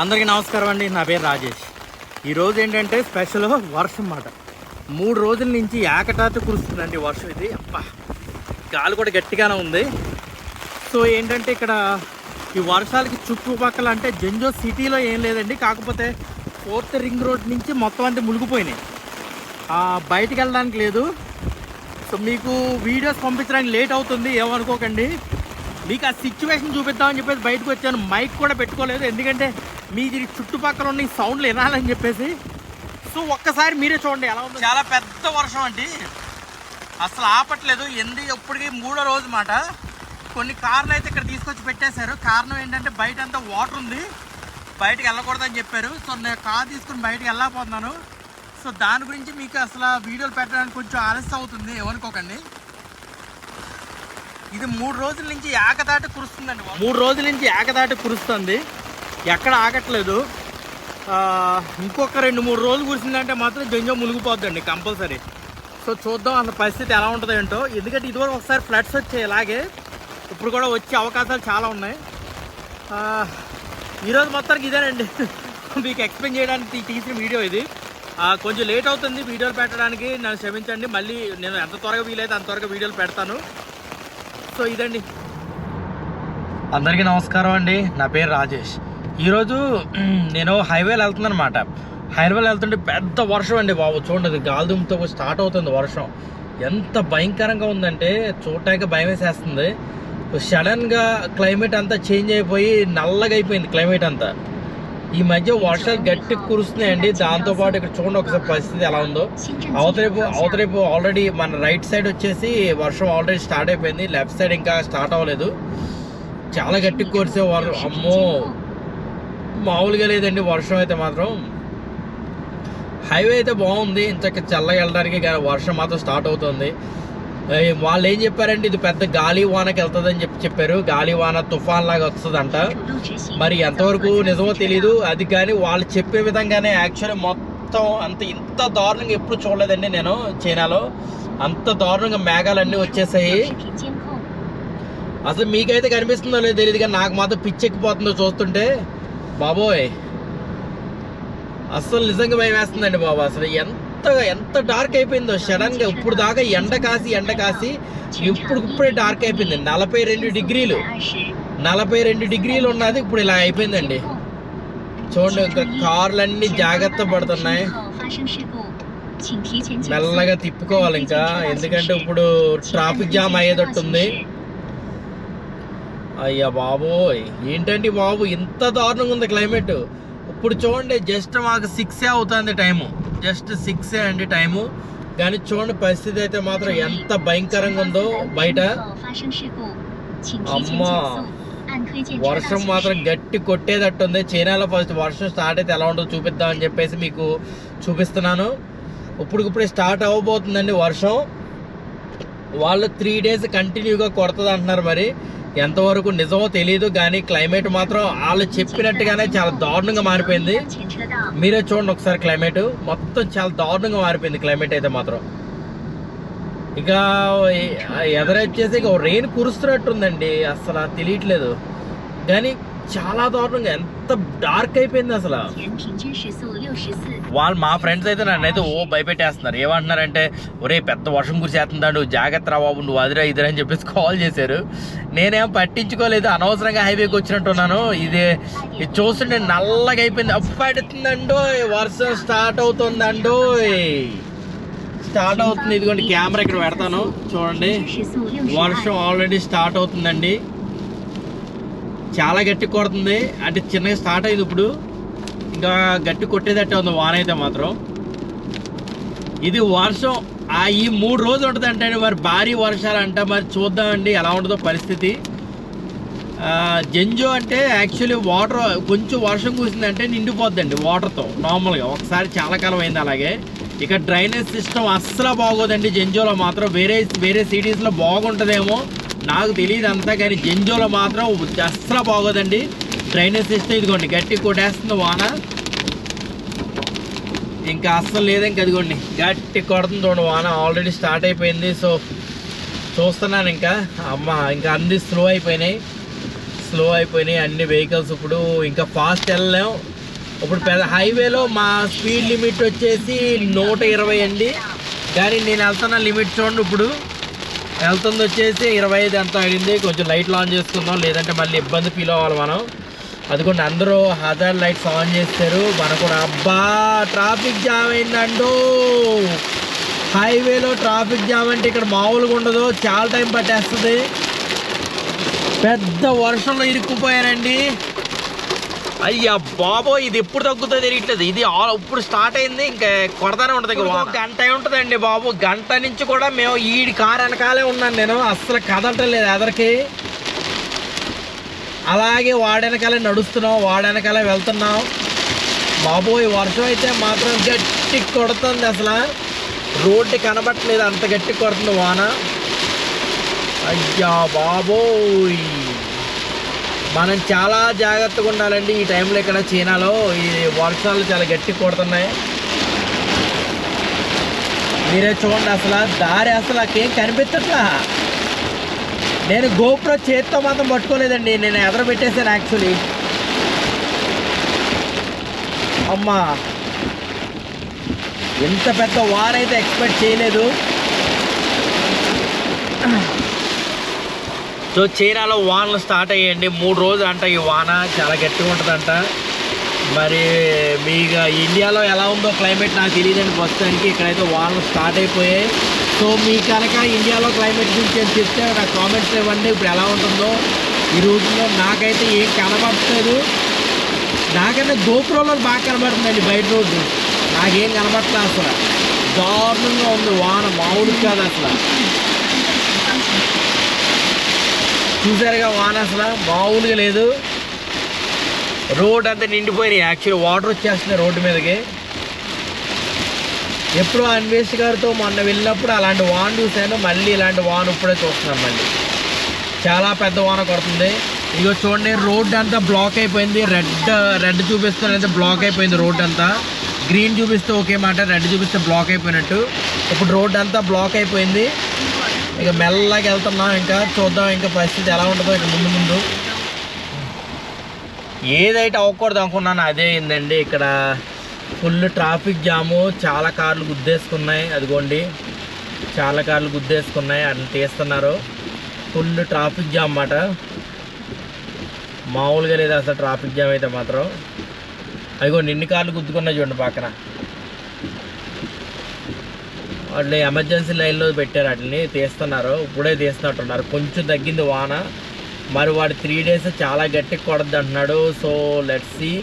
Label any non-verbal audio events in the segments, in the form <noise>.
అందరికీ నమస్కారం అండి. నా పేరు రాజేష్. ఈరోజు ఏంటంటే స్పెషల్ వర్షం మాట మూడు రోజుల నుంచి ఏకటాట కురుస్తుందండి వర్షం ఇది. అబ్బా గాలి కూడా గట్టిగానే ఉంది. సో ఏంటంటే ఇక్కడ ఈ వర్షాలకి చుట్టుపక్కల అంటే జంజో సిటీలో ఏం లేదండి. కాకపోతే ఫోర్త్ రింగ్ రోడ్ నుంచి మొత్తం అంటే మునిగిపోయినాయి. బయటికి వెళ్ళడానికి లేదు. సో మీకు వీడియోస్ పంపించడానికి లేట్ అవుతుంది ఏమనుకోకండి. మీకు ఆ సిచ్యువేషన్ చూపిద్దామని చెప్పేసి బయటకు వచ్చాను. మైక్ కూడా పెట్టుకోలేదు. ఎందుకంటే మీది చుట్టుపక్కల ఉన్న ఈ సౌండ్లు వినాలని చెప్పేసి. సో ఒక్కసారి మీరే చూడండి ఎలా ఉంది. చాలా పెద్ద వర్షం అండి. అసలు ఆపట్లేదు. ఎందు ఎప్పటికీ మూడో రోజు మాట. కొన్ని కార్లు అయితే ఇక్కడ తీసుకొచ్చి పెట్టేశారు. కారణం ఏంటంటే బయట అంతా వాటర్ ఉంది. బయటకు వెళ్ళకూడదని చెప్పారు. సో నేను కార్ తీసుకుని బయటకు వెళ్ళకపోతున్నాను సో దాని గురించి మీకు అసలు వీడియోలు పెట్టడానికి కొంచెం ఆలస్యం అవుతుంది. ఏమనుకోకండి. ఇది మూడు రోజుల నుంచి ఏకదాటి కురుస్తుందండి మూడు రోజుల నుంచి ఏకదాటి కురుస్తుంది. ఎక్కడ ఆగట్లేదు. ఇంకొక రెండు మూడు రోజులు కూర్చుందంటే మాత్రం జంజం మునిగిపోద్దండి కంపల్సరీ. సో చూద్దాం అంత పరిస్థితి ఎలా ఉంటుందో ఏంటో. ఎందుకంటే ఇదివరకు ఒకసారి ఫ్లడ్స్ వచ్చాయి ఇలాగే. ఇప్పుడు కూడా వచ్చే అవకాశాలు చాలా ఉన్నాయి. ఈరోజు మొత్తానికి ఇదేనండి. మీకు ఎక్స్ప్లెయిన్ చేయడానికి తీసిన వీడియో ఇది. కొంచెం లేట్ అవుతుంది వీడియోలు పెట్టడానికి. నన్ను క్షమించండి. మళ్ళీ నేను ఎంత త్వరగా వీలైతే అంత త్వరగా వీడియోలు పెడతాను. సో ఇదండి. అందరికీ నమస్కారం అండి. నా పేరు రాజేష్. ఈరోజు నేను హైవేలో వెళ్తున్నాను అనమాట హైవేలో వెళ్తుంటే పెద్ద వర్షం అండి బాబు. చూడండి గాలిదుమ్తో స్టార్ట్ అవుతుంది వర్షం. ఎంత భయంకరంగా ఉందంటే చూడటానికి భయం వేసేస్తుంది. సడన్గా క్లైమేట్ అంతా చేంజ్ అయిపోయి నల్లగా అయిపోయింది క్లైమేట్ అంతా. ఈ మధ్య వర్షాలు గట్టి కురుస్తున్నాయండి. దాంతోపాటు ఇక్కడ చూడండి ఒకసారి పరిస్థితి ఎలా ఉందో. అవతరేపు అవతరేపు ఆల్రెడీ మన రైట్ సైడ్ వచ్చేసి వర్షం ఆల్రెడీ స్టార్ట్ అయిపోయింది. లెఫ్ట్ సైడ్ ఇంకా స్టార్ట్ అవ్వలేదు. చాలా గట్టి కురిసే వాళ్ళు అమ్మో! మామూలుగా లేదండి వర్షం అయితే మాత్రం. హైవే అయితే బాగుంది ఇంతక చల్లగా వెళ్ళడానికి కానీ వర్షం మాత్రం స్టార్ట్ అవుతుంది. వాళ్ళు ఏం చెప్పారంటే ఇది పెద్ద గాలి వానకి వెళ్తుందని చెప్పి చెప్పారు. గాలి వాన తుఫాన్ లాగా వస్తుందంట. మరి ఎంతవరకు నిజమో తెలీదు. అది కానీ వాళ్ళు చెప్పే విధంగానే యాక్చువల్లీ మొత్తం అంత ఇంత దారుణంగా ఎప్పుడు చూడలేదండి నేను చైనాలో. అంత దారుణంగా మేఘాలన్నీ వచ్చేసాయి. అసలు మీకైతే కనిపిస్తుందో లేదో తెలియదు కానీ నాకు మాత్రం పిచ్చెక్కిపోతుందో చూస్తుంటే. బాబోయ్. అసలు నిజంగా భయం వేస్తుందండి బాబు. అసలు ఎంత ఎంత డార్క్ అయిపోయిందో. సడన్గా ఇప్పుడు దాకా ఎండ కాసి ఎండ కాసి ఇప్పుడు ఇప్పుడే డార్క్ అయిపోయింది. నలభై రెండు డిగ్రీలు. నలభై రెండు డిగ్రీలు ఉన్నది ఇప్పుడు ఇలా అయిపోయిందండి. చూడండి ఇంకా కార్లన్నీ జాగ్రత్త పడుతున్నాయి. మెల్లగా తిప్పుకోవాలి ఇంకా. ఎందుకంటే ఇప్పుడు ట్రాఫిక్ జామ్ అయ్యేటట్టుంది. అయ్యా బాబోయ్. ఏంటండి బాబు ఇంత దారుణంగా ఉంది క్లైమేట్ ఇప్పుడు చూడండి జస్ట్ మాకు సిక్సే అవుతుంది టైము జస్ట్ సిక్సే అండి టైము కానీ చూడండి పరిస్థితి అయితే మాత్రం ఎంత భయంకరంగా ఉందో బయట. అమ్మా వర్షం మాత్రం గట్టి కొట్టేటట్టుంది. చైనాలో ఫస్ట్ వర్షం స్టార్ట్ అయితే ఎలా ఉంటుందో చూపిద్దామని చెప్పేసి మీకు చూపిస్తున్నాను. ఇప్పుడు స్టార్ట్ అవ్వబోతుందండి వర్షం. వాళ్ళు త్రీ డేస్ కంటిన్యూగా కొడుతుంది అంటున్నారు మరి. ఎంతవరకు నిజమో తెలియదు కానీ క్లైమేట్ మాత్రం వాళ్ళు చెప్పినట్టుగానే చాలా దారుణంగా మారిపోయింది. మీరే చూడండి ఒకసారి క్లైమేట్ మొత్తం చాలా దారుణంగా మారిపోయింది క్లైమేట్ అయితే మాత్రం. ఇక ఎదరొచ్చేసి ఇక రెయిన్ కురుస్తున్నట్టుందండి. అసలు తెలియట్లేదు. కానీ చాలా దారుణంగా ఎంత డార్క్ అయిపోయింది అసలు. వాళ్ళు మా ఫ్రెండ్స్ అయితే నన్ను అయితే ఓ భయపెట్టేస్తున్నారు. ఏమంటున్నారంటే ఒరే పెద్ద వర్షం కురిసేస్తున్నాడు జాగ్రత్త రా బాబు నువ్వు అదిరా ఇదిరా అని చెప్పేసి కాల్ చేశారు. నేనేం పట్టించుకోలేదు. అనవసరంగా హైవేకి వచ్చినట్టున్నాను ఇది ఇది చూస్తుంటే నల్లగా అయిపోయింది. అప్పడుతుందండో వర్షం స్టార్ట్ అవుతుందండో స్టార్ట్ అవుతుంది. ఇదిగోండి కెమెరా ఇక్కడ పెడతాను. చూడండి. వర్షం ఆల్రెడీ స్టార్ట్ అవుతుందండి. చాలా గట్టి కొడుతుంది. అంటే చిన్నగా స్టార్ట్ అయింది ఇప్పుడు. ఇంకా గట్టి కొట్టేదట్టే ఉంది వాన అయితే మాత్రం. ఇది వర్షం. ఆ ఈ మూడు రోజులు ఉంటుంది అంటే మరి. భారీ వర్షాలు అంట. మరి చూద్దామండి ఎలా ఉంటుందో పరిస్థితి. జంజో అంటే యాక్చువల్లీ వాటర్ కొంచెం వర్షం కురిసిందంటే నిండిపోద్దండి వాటర్తో నార్మల్గా ఒకసారి చాలా కాలం అయింది అలాగే. ఇక డ్రైనేజ్ సిస్టమ్ అస్సలు బాగోదండి జంజోలో మాత్రం. వేరే వేరే సిటీస్లో బాగుంటుందేమో. నాకు తెలియదు అంతా కానీ జంజోలో మాత్రం అస్సలు బాగోదండి. డ్రైనేజ్ సిస్టమ్ ఇదిగోండి గట్టి కొట్టేస్తుంది వాన. ఇంకా అస్సలు లేదు ఇంకా అదిగోండి గట్టి కొడుతుంది చూడండి వాన. ఆల్రెడీ స్టార్ట్ అయిపోయింది సో చూస్తున్నాను ఇంకా. అమ్మ ఇంకా అన్ని స్లో అయిపోయినాయి. స్లో అయిపోయినాయి అన్ని వెహికల్స్ ఇప్పుడు. ఇంకా ఫాస్ట్ వెళ్ళలేం. ఇప్పుడు పెద్ద హైవేలో మా స్పీడ్ లిమిట్ వచ్చేసి నూట ఇరవై అండి. కానీ నేను వెళ్తున్న లిమిట్ చూడండి ఇప్పుడు. వెళ్తుంది వచ్చేసి ఇరవై ఐదు ఎంత అయింది కొంచెం లైట్లు ఆన్ చేసుకుందాం లేదంటే మళ్ళీ ఇబ్బంది ఫీల్ అవ్వాలి మనం. అదిగోండి అందరూ హజార్ లైట్స్ ఆన్ చేస్తారు. మనకు కూడా అబ్బా ట్రాఫిక్ జామ్ అయిందండో! హైవేలో ట్రాఫిక్ జామ్ అంటే ఇక్కడ మామూలుగా ఉండదు. చాలా టైం పట్టేస్తుంది. పెద్ద వర్షంలో ఇరుక్కుపోయారండి. అయ్యా బాబో ఇది ఎప్పుడు తగ్గుతుందో తెలియట్లేదు. ఇది ఇప్పుడు స్టార్ట్ అయింది ఇంకా కొడతానే ఉంటుంది గంట ఉంటుందండి బాబు. గంట నుంచి కూడా మేము ఈ కార్ వెనకాలే ఉన్నాను నేను. అస్సలు కదలటలేదు ఎదరికి. అలాగే వాడెనకాలే నడుస్తున్నాం వాడెనకాలే వెళ్తున్నాం. బాబోయ్ వర్షం అయితే మాత్రం గట్టి కొడుతుంది అసలు. రోడ్డు కనబట్టలేదు అంత గట్టి కొడుతుంది వాన. అయ్యా బాబోయ్. మనం చాలా జాగ్రత్తగా ఉండాలండి ఈ టైంలో ఇక్కడ చైనాలో. ఈ వర్షాలు చాలా గట్టి కొడుతున్నాయి. మీరే చూడండి అసలు దారి అసలు నాకేం కనిపించట్లా. నేను గోప్రో చేత్తో మాత్రం పట్టుకోలేదండి నేను ఎదర పెట్టేశాను యాక్చువల్లీ అమ్మా. ఎంత పెద్ద వారైతే ఎక్స్పెక్ట్ చేయలేదు. సో చీరాలో వానలు స్టార్ట్ అయ్యండి. మూడు రోజులు అంట ఈ వాన. చాలా గట్టిగా ఉంటుందంట. మరి మీకు ఇండియాలో ఎలా ఉందో క్లైమేట్ నాకు తెలియదండి. ప్రస్తుతానికి ఇక్కడైతే వానలు స్టార్ట్ అయిపోయాయి. సో మీ కనుక ఇండియాలో క్లైమేట్ గురించి అని చెప్తే నాకు కామెంట్స్ ఇవ్వండి. ఇప్పుడు ఎలా ఉంటుందో ఈ రోజుల్లో నాకైతే ఏం కనబడట్లేదు. నాకైతే గోపురంలో బాగా కనబడుతుందండి బయట రోడ్డు. నాకేం కనబడట్లేదు అసలు. దారుణంగా ఉంది వాన. మామూలు కాదు అసలు. చూసారుగా వాన అసలు మామూలుగా లేదు. రోడ్ అంతా నిండిపోయినాయి. యాక్చువల్లీ వాటర్ వచ్చేస్తున్నాయి రోడ్డు మీదకి. ఎప్పుడో అన్వేష్ గారితో మొన్న వెళ్ళినప్పుడు అలాంటి వాన చూశాను. మళ్ళీ ఇలాంటి వాన ఇప్పుడే చూస్తున్నాం మళ్ళీ. చాలా పెద్ద వాన కొడుతుంది. ఇదిగో చూడండి రోడ్ అంతా బ్లాక్ అయిపోయింది. రెడ్ రెడ్ చూపిస్తున్నది బ్లాక్ అయిపోయింది రోడ్ అంతా. గ్రీన్ చూపిస్తే ఓకే మాట రెడ్ చూపిస్తే బ్లాక్ అయిపోయినట్టు. ఇప్పుడు రోడ్ అంతా బ్లాక్ అయిపోయింది. ఇక మెల్లగా వెళ్తున్నాం ఇంకా చూద్దాం ఇంకా పరిస్థితి ఎలా ఉంటుందో ఇక ముందు ముందు. ఏదైతే అవ్వకూడదు అనుకున్నాను అదే అయిందండి. ఇక్కడ ఫుల్ ట్రాఫిక్ జాము చాలా కార్లు గుద్దేసుకున్నాయి. అదిగోండి చాలా కార్లు గుద్దేసుకున్నాయి. అని తీస్తున్నారు. ఫుల్ ట్రాఫిక్ జామ్ అన్నమాట. మామూలుగా లేదు అసలు ట్రాఫిక్ జామ్ అయితే మాత్రం. అదిగో నిన్ని కార్లు గుద్దుకున్నాయి చూడండి పక్కన. వాళ్ళు ఎమర్జెన్సీ లైన్లో పెట్టారు వాటిని తీస్తున్నారు. ఇప్పుడే తీస్తున్నట్టున్నారు. కొంచెం తగ్గింది వాన. మరి వాడు త్రీ డేస్ చాలా గట్టి కొడద్దు అంటున్నాడు. సో లెట్స్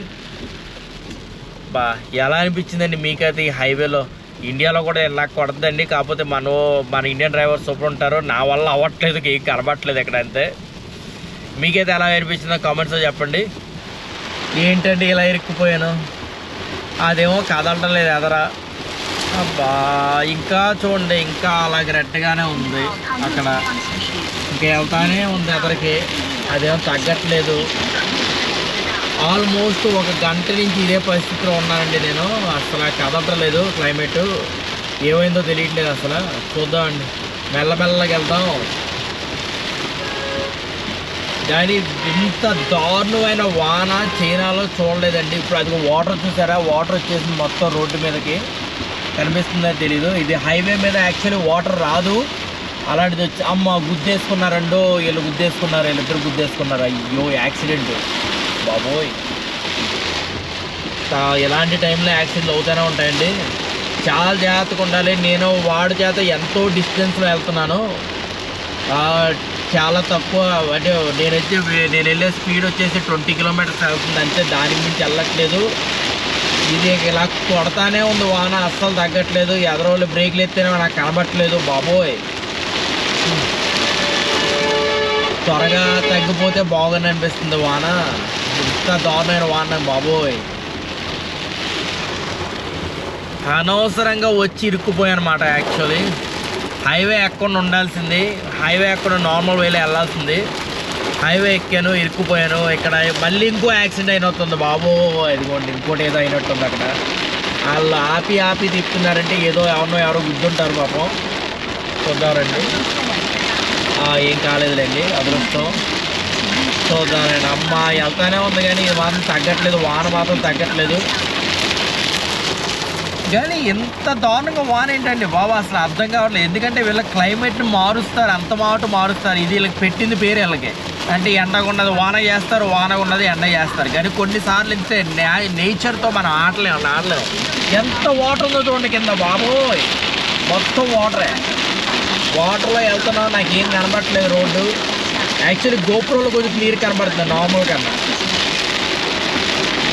బా ఎలా అనిపించిందండి మీకైతే ఈ హైవేలో ఇండియాలో కూడా ఇలా కొడద్దండి. కాకపోతే మనం మన ఇండియన్ డ్రైవర్ సూపర్ ఉంటారు. నా వల్ల అవ్వట్లేదు ఏం కనబట్టలేదు ఇక్కడ అంతే. మీకైతే ఎలా అనిపించిందో కామెంట్స్లో చెప్పండి. ఏంటండి ఇలా ఇరుక్కుపోయాను? అదేమో కదలటం లేదు ఎదరా. అబ్బా ఇంకా చూడండి ఇంకా అలాగే రెడ్గానే ఉంది అక్కడ. ఇంకా వెళ్తానే ఉంది ఎదరికి అదేం తగ్గట్లేదు. ఆల్మోస్ట్ ఒక గంట నుంచి ఇదే పరిస్థితిలో ఉన్నానండి నేను. అసలు కదపలేదు క్లైమేట్. ఏమైందో తెలియట్లేదు అసలు. చూద్దామండి. మెల్లమెల్లగా వెళ్దాం. కానీ ఇంత దారుణమైన వాన చైనాలో చూడలేదండి. ఇప్పుడు అది వాటర్ చూసారా? వాటర్ వచ్చేసింది మొత్తం రోడ్డు మీదకి. కనిపిస్తుందో తెలీదు. ఇది హైవే మీద యాక్చువల్లీ వాటర్ రాదు. అలాంటిది వచ్చి అమ్మ గుద్దేసుకున్నారండో వీళ్ళు గుద్దేసుకున్నారు? వీళ్ళిద్దరు గుద్దేసుకున్నారు? అయ్యో యాక్సిడెంట్ బాబోయ్. ఎలాంటి టైంలో యాక్సిడెంట్లు అవుతూనే ఉంటాయండి. చాలా జాగ్రత్తగా ఉండాలి. నేను వాడి చేత ఎంతో డిస్టెన్స్లో వెళ్తున్నాను. చాలా తక్కువ అంటే నేనైతే నేను వెళ్ళే స్పీడ్ వచ్చేసి ట్వంటీ కిలోమీటర్స్ వెళ్తుంది అంతే దాని మించి వెళ్ళట్లేదు. ఇది ఇలా కొడతానే ఉంది వాన అస్సలు తగ్గట్లేదు. ఎదరోళ్ళు బ్రేక్లు ఎత్తేనే నాకు కనబట్టలేదు. బాబోయ్. త్వరగా తగ్గిపోతే బాగుంది అనిపిస్తుంది వాన. ఇంత దారుణమైన వాన బాబోయ్. అనవసరంగా వచ్చి ఇరుక్కుపోయానమాట యాక్చువల్లీ హైవే ఎక్కడ ఉండాల్సింది. హైవే ఎక్కడ నార్మల్ వేలో వెళ్ళాల్సింది. హైవే ఎక్కాను ఇరుక్కుపోయాను. ఇక్కడ మళ్ళీ ఇంకో యాక్సిడెంట్ అయినట్టుంది బాబో. ఇదిగోండి ఇంకోటి ఏదో అయినట్టుంది అక్కడ. వాళ్ళు ఆపి ఆపి తిప్పుతున్నారంటే ఏదో ఎవరినో ఎవరో గుద్దుంటారు పాపం. చూద్దామండి ఏం కాలేదులేండి అదృష్టం. చూద్దామండి అమ్మ వెళ్తానే ఉంది కానీ ఇది మాత్రం తగ్గట్లేదు వాన మాత్రం తగ్గట్లేదు. కానీ ఎంత దారుణంగా వాన ఏంటండి బాబా? అసలు అర్థం కావట్లేదు. ఎందుకంటే వీళ్ళ క్లైమేట్ని మారుస్తారు అంత మాట మారుస్తారు. ఇది వీళ్ళకి పెట్టింది పేరు వీళ్ళకి. అంటే ఎండగా ఉన్నది వాన చేస్తారు వాన ఉన్నది ఎండ చేస్తారు. కానీ కొన్నిసార్లు ఇస్తే నేచర్తో మనం ఆడలేము ఆడలేము ఎంత వాటర్ ఉందో చూడండి కింద బాబోయ్. మొత్తం వాటరే. వాటర్లో వెళ్తున్నాం నాకు ఏం కనబడట్లేదు రోడ్డు. యాక్చువల్లీ గోపురంలో కొంచెం క్లియర్ కనబడుతుంది నార్మల్ కన్నా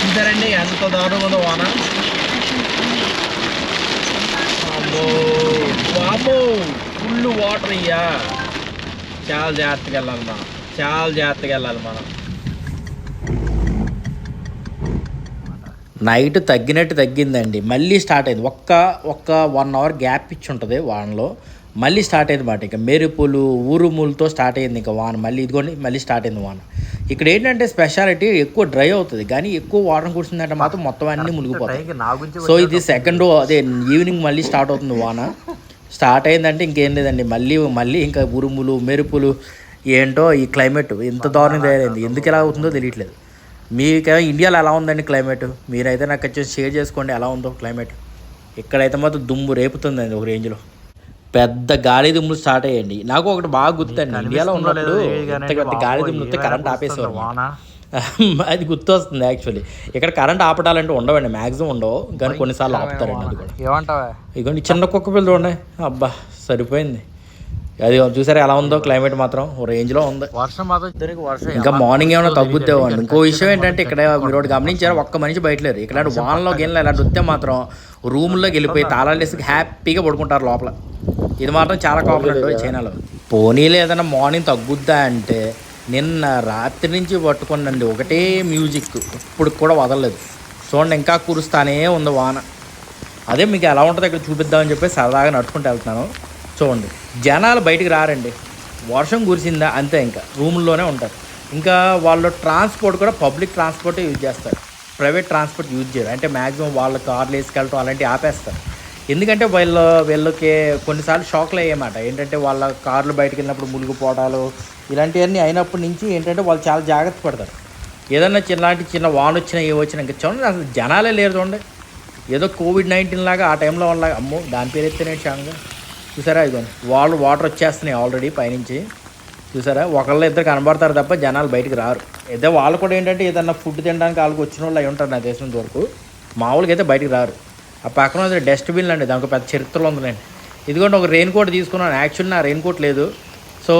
చూసారండి ఎంత దారుణం ఉందో వాన. బాబో ఫుల్ వాటర్ అయ్యా. చాలా జాగ్రత్తగా వెళ్ళాలి చాలా జాగ్రత్తగా వెళ్ళాలి మనం. నైట్ తగ్గినట్టు తగ్గిందండి. మళ్ళీ స్టార్ట్ అయింది. ఒక్క ఒక్క వన్ అవర్ గ్యాప్ ఇచ్చి ఉంటుంది వానలో. మళ్ళీ స్టార్ట్ అయింది మాట. ఇక మెరుపులు ఉరుములతో స్టార్ట్ అయింది ఇంకా వాన. మళ్ళీ ఇదిగోండి మళ్ళీ స్టార్ట్ అయింది వాన. ఇక్కడ ఏంటంటే స్పెషాలిటీ ఎక్కువ డ్రై అవుతుంది. కానీ ఎక్కువ వాటర్ కురిసిందంటే మాత్రం మొత్తం అన్నీ మునిగిపోతాయి. సో ఇది సెకండ్ అదే ఈవినింగ్ మళ్ళీ స్టార్ట్ అవుతుంది వాన. స్టార్ట్ అయిందంటే ఇంకేం లేదండి. మళ్ళీ మళ్ళీ ఇంకా ఉరుములు మెరుపులు ఏంటో ఈ క్లైమేట్ ఎంత దారుణంగా తయారైంది. ఎందుకు ఎలా అవుతుందో తెలియట్లేదు. మీకేమో ఇండియాలో ఎలా ఉందండి క్లైమేట్? మీరైతే నాకు వచ్చేసి షేర్ చేసుకోండి ఎలా ఉందో క్లైమేట్. ఇక్కడైతే మాత్రం దుమ్ము రేపుతుందండి ఒక రేంజ్లో. పెద్ద గాలి దుమ్ములు స్టార్ట్ అయ్యండి నాకు ఒకటి బాగా గుర్తండి ఇండియాలో ఉన్నప్పుడు గాలి దుమ్ములు వస్తే కరెంట్ ఆపేసేవారు <laughs> అది గుర్తు వస్తుంది యాక్చువల్లీ. ఇక్కడ కరెంట్ ఆపటాలంటే ఉండవండి మ్యాక్సిమం ఉండవు. కానీ కొన్నిసార్లు ఆపుతారండి అది కూడా. ఇగోండి చిన్న కుక్క పిల్ల చూడండి. అబ్బా సరిపోయింది. అది చూసారా ఎలా ఉందో? క్లైమేట్ మాత్రం రేంజ్లో ఉంది. వర్షం మాత్రం వర్షం. ఇంకా మార్నింగ్ ఏమైనా తగ్గుద్దేవండి ఇంకో విషయం ఏంటంటే ఇక్కడ మీరు ఒకటి గమనించారు? ఒక్క మనిషి బయటలేరు ఇక్కడ వానలో గిన్నెలు ఇలాంటి వస్తే మాత్రం రూమ్లోకి వెళ్ళిపోయి తాళాలు వేసి హ్యాపీగా పడుకుంటారు లోపల. ఇది మాత్రం చాలా కామన్ చైనాలో. పోనీలు ఏదైనా మార్నింగ్ తగ్గుద్దా అంటే నిన్న రాత్రి నుంచి పట్టుకున్నాండి ఒకటే మ్యూజిక్ ఇప్పుడు కూడా వదలలేదు. చూడండి ఇంకా కురుస్తానే ఉంది వాన. అదే మీకు ఎలా ఉంటుందో ఇక్కడ చూపిద్దామని చెప్పి సరదాగా నడుచుకుంటూ వెళ్తున్నాను. చూడండి. జనాలు బయటికి రారండి. వర్షం కురిసిందా అంతే ఇంకా. రూముల్లోనే ఉంటారు. ఇంకా వాళ్ళు ట్రాన్స్పోర్ట్ కూడా పబ్లిక్ ట్రాన్స్పోర్టే యూజ్ చేస్తారు. ప్రైవేట్ ట్రాన్స్పోర్ట్ యూజ్ చేయరు. అంటే మ్యాక్సిమం వాళ్ళ కార్లు వేసుకెళ్ళటం అలాంటివి ఆపేస్తారు. ఎందుకంటే వాళ్ళు వీళ్ళకి కొన్నిసార్లు షాక్లు అయ్యేమాట. ఏంటంటే వాళ్ళ కార్లు బయటకు వెళ్ళినప్పుడు మునిగిపోవడాలు ఇలాంటివన్నీ అయినప్పటి నుంచి ఏంటంటే వాళ్ళు చాలా జాగ్రత్త పడతారు. ఏదన్నా చిన్నలాంటి చిన్న వాన్ వచ్చినా ఏ వచ్చినా ఇంకా చూడండి అసలు జనాలే లేరు చూడండి. ఏదో కోవిడ్ నైన్టీన్ లాగా ఆ టైంలో వాళ్ళ అమ్మో దాని పేరు ఎత్తేనే షాంగా చూసారా ఇదిగో వాళ్ళు వాటర్ వచ్చేస్తున్నాయి ఆల్రెడీ పైనుంచి. చూసారా? ఒకళ్ళు ఇద్దరు కనబడతారు తప్ప జనాలు బయటకు రారు. అయితే వాళ్ళు కూడా ఏంటంటే ఏదన్నా ఫుడ్ తినడానికి వాళ్ళకి వచ్చిన వాళ్ళు అయి ఉంటారు నా దేశం వరకు మామూలుగా అయితే బయటకు రారు. ఆ పక్కన ఉంది డస్ట్బిన్ అండి. దానికి పెద్ద చరిత్రలో ఉందండి ఇదిగోండి ఒక రెయిన్ కోట్ తీసుకున్నాను. యాక్చువల్లీ నా రెయిన్ కోట్ లేదు. సో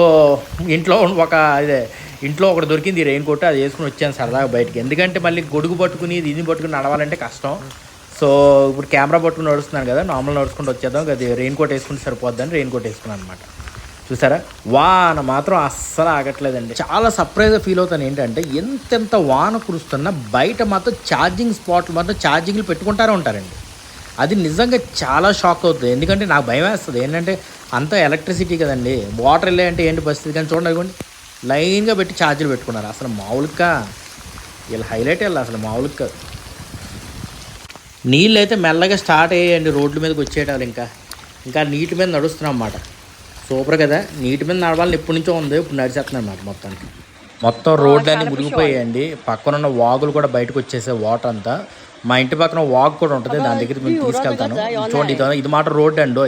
ఇంట్లో ఒక అదే ఇంట్లో ఒకటి దొరికింది ఈ రెయిన్ కోట్ అది వేసుకుని వచ్చాను సరదాగా బయటికి. ఎందుకంటే మళ్ళీ గొడుగు పట్టుకుని దీన్ని పట్టుకుని నడవాలంటే కష్టం. సో ఇప్పుడు కెమెరా పట్టుకుని నడుస్తున్నాను కదా నార్మల్ నడుచుకుంటూ వచ్చేద్దాం. అది రెయిన్ కోట్ వేసుకుంటే సరిపోద్దని రెయిన్ కోట్ వేసుకున్నాను అనమాట చూసారా? వాన మాత్రం అస్సలు ఆగట్లేదండి. చాలా సర్ప్రైజ్ ఫీల్ అవుతాను ఏంటంటే ఎంతెంత వాన కురుస్తున్నా బయట మాత్రం ఛార్జింగ్ స్పాట్లు మాత్రం ఛార్జింగ్లు పెట్టుకుంటారే ఉంటారండి. అది నిజంగా చాలా షాక్ అవుతుంది. ఎందుకంటే నాకు భయం వేస్తుంది. ఏంటంటే అంతా ఎలక్ట్రిసిటీ కదండి. వాటర్ వెళ్ళాయంటే ఏంటి పరిస్థితి కానీ చూడండి అనుకోండి. లైన్గా పెట్టి ఛార్జీలు పెట్టుకున్నారు. అసలు మామూలుగా వీళ్ళు హైలైట్ వెళ్ళాలి అసలు మామూలుగా కాదు. నీళ్ళు అయితే మెల్లగా స్టార్ట్ అయ్యాయండి రోడ్ల మీదకి వచ్చేటాలు ఇంకా. ఇంకా నీటి మీద నడుస్తున్నాం అన్నమాట. సూపర్ కదా. నీటి మీద నడవాలని ఎప్పటి నుంచో ఉంది. ఇప్పుడు నడిచేస్తున్నాను అన్నమాట మొత్తానికి. మొత్తం రోడ్లు అన్నీ మునిగిపోయాయండి. పక్కన ఉన్న వాగులు కూడా బయటకు వచ్చేసే వాటర్ అంతా. మా ఇంటి పక్కన వాగు కూడా ఉంటుంది. దాని దగ్గర మేము తీసుకెళ్తాను. చూడండి ఇది ఇది మాట రోడ్డు అండి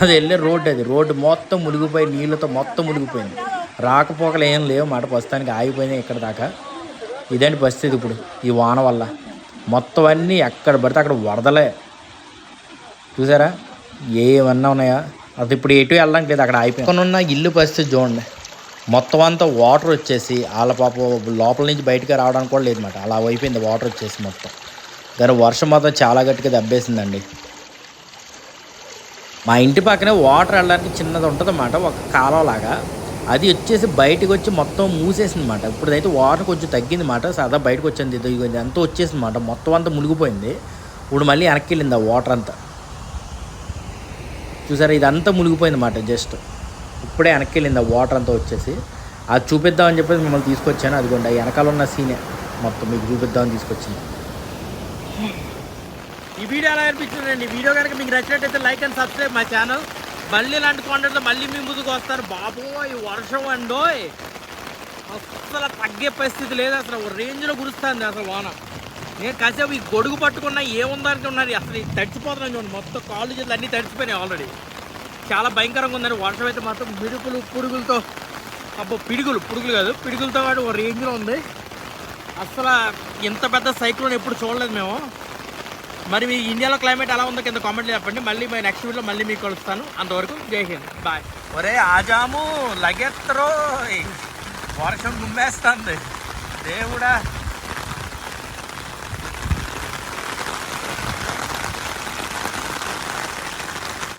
అది వెళ్ళే రోడ్డు అది. రోడ్డు మొత్తం మునిగిపోయి నీళ్ళతో మొత్తం మునిగిపోయింది. రాకపోకలు ఏం లేవు. మాట ప్రస్తుతానికి ఆగిపోయినాయి ఇక్కడ దాకా. ఇదేంటి పరిస్థితి ఇప్పుడు? ఈ వాన వల్ల. మొత్తం అన్నీ ఎక్కడ పడితే అక్కడ వరదలే. చూసారా? ఏమన్నా ఉన్నాయా? అది ఇప్పుడు ఎటు వెళ్ళడానికి లేదు అక్కడ అయిపోయి ఉన్న ఇల్లు పరిస్థితి చూడండి. మొత్తం అంతా వాటర్ వచ్చేసి వాళ్ళ పాప లోపల నుంచి బయటకు రావడానికి కూడా లేదన్నమాట. అలా అయిపోయింది వాటర్ వచ్చేసి మొత్తం. కానీ వర్షం మాత్రం చాలా గట్టిగా దెబ్బేసిందండి. మా ఇంటి పక్కనే వాటర్ వెళ్ళడానికి చిన్నది ఉంటుంది అన్నమాట ఒక కాలంలాగా అది వచ్చేసి బయటకు వచ్చి మొత్తం మూసేసింది ఇప్పుడు ఇప్పుడైతే వాటర్ కొంచెం తగ్గింది మాట సదా బయటకు వచ్చింది ఇది అంతా వచ్చేసిందనమాట మొత్తం అంతా మునిగిపోయింది. ఇప్పుడు మళ్ళీ వెనక్కి వెళ్ళింది ఆ వాటర్ అంతా. చూసారా? ఇదంతా మునిగిపోయింది అన్నమాట జస్ట్. ఇప్పుడే వెనక్కి వెళ్ళింది ఆ వాటర్ అంతా వచ్చేసి. అది చూపిద్దామని చెప్పేసి మిమ్మల్ని తీసుకొచ్చాను. అదిగోండి ఆ వెనకాల ఉన్న సీనే మొత్తం మీకు చూపిద్దామని తీసుకొచ్చింది ఈ వీడియో ఎలా అనిపించిందండి? వీడియో కనుక మీకు నచ్చినట్టయితే లైక్ అండ్ సబ్స్క్రైబ్ మా ఛానల్. మళ్ళీ ఇలాంటి కాంటెంట్లో మళ్ళీ మీ ముందుకు వస్తారు. బాబోయ్ వర్షం అండోయ్. అసలు తగ్గే పరిస్థితి లేదు. అసలు ఒక రేంజ్లో కురుస్తుంది అసలు వాన. నేను కాసేపు ఈ గొడుగు పట్టుకున్నా ఏముందానికి ఉన్నది అసలు ఇది తడిచిపోతున్నాను చూడండి. మొత్తం కాళ్ళు చేతులు అన్నీ తడిచిపోయినాయి ఆల్రెడీ చాలా భయంకరంగా ఉందండి. వర్షం అయితే మాత్రం మిడుపులు పురుగులతో అబ్బో పిడుగులు. పురుగులు కాదు. పిడుగులతో పాటు ఒక రేంజ్లో ఉంది. అసలు ఇంత పెద్ద సైక్లోన్ ఎప్పుడు చూడలేదు మేము. మరి మీ ఇండియాలో క్లైమేట్ ఎలా ఉందో కింద కామెంట్లు చెప్పండి. మళ్ళీ మీ నెక్స్ట్ వీడియోలో మళ్ళీ మీకు కలుస్తాను. అంతవరకు జై హింద్. బాయ్ ఒరే ఆజాము లగెత్తరో వర్షం గుమ్మేస్తుంది దేవుడా.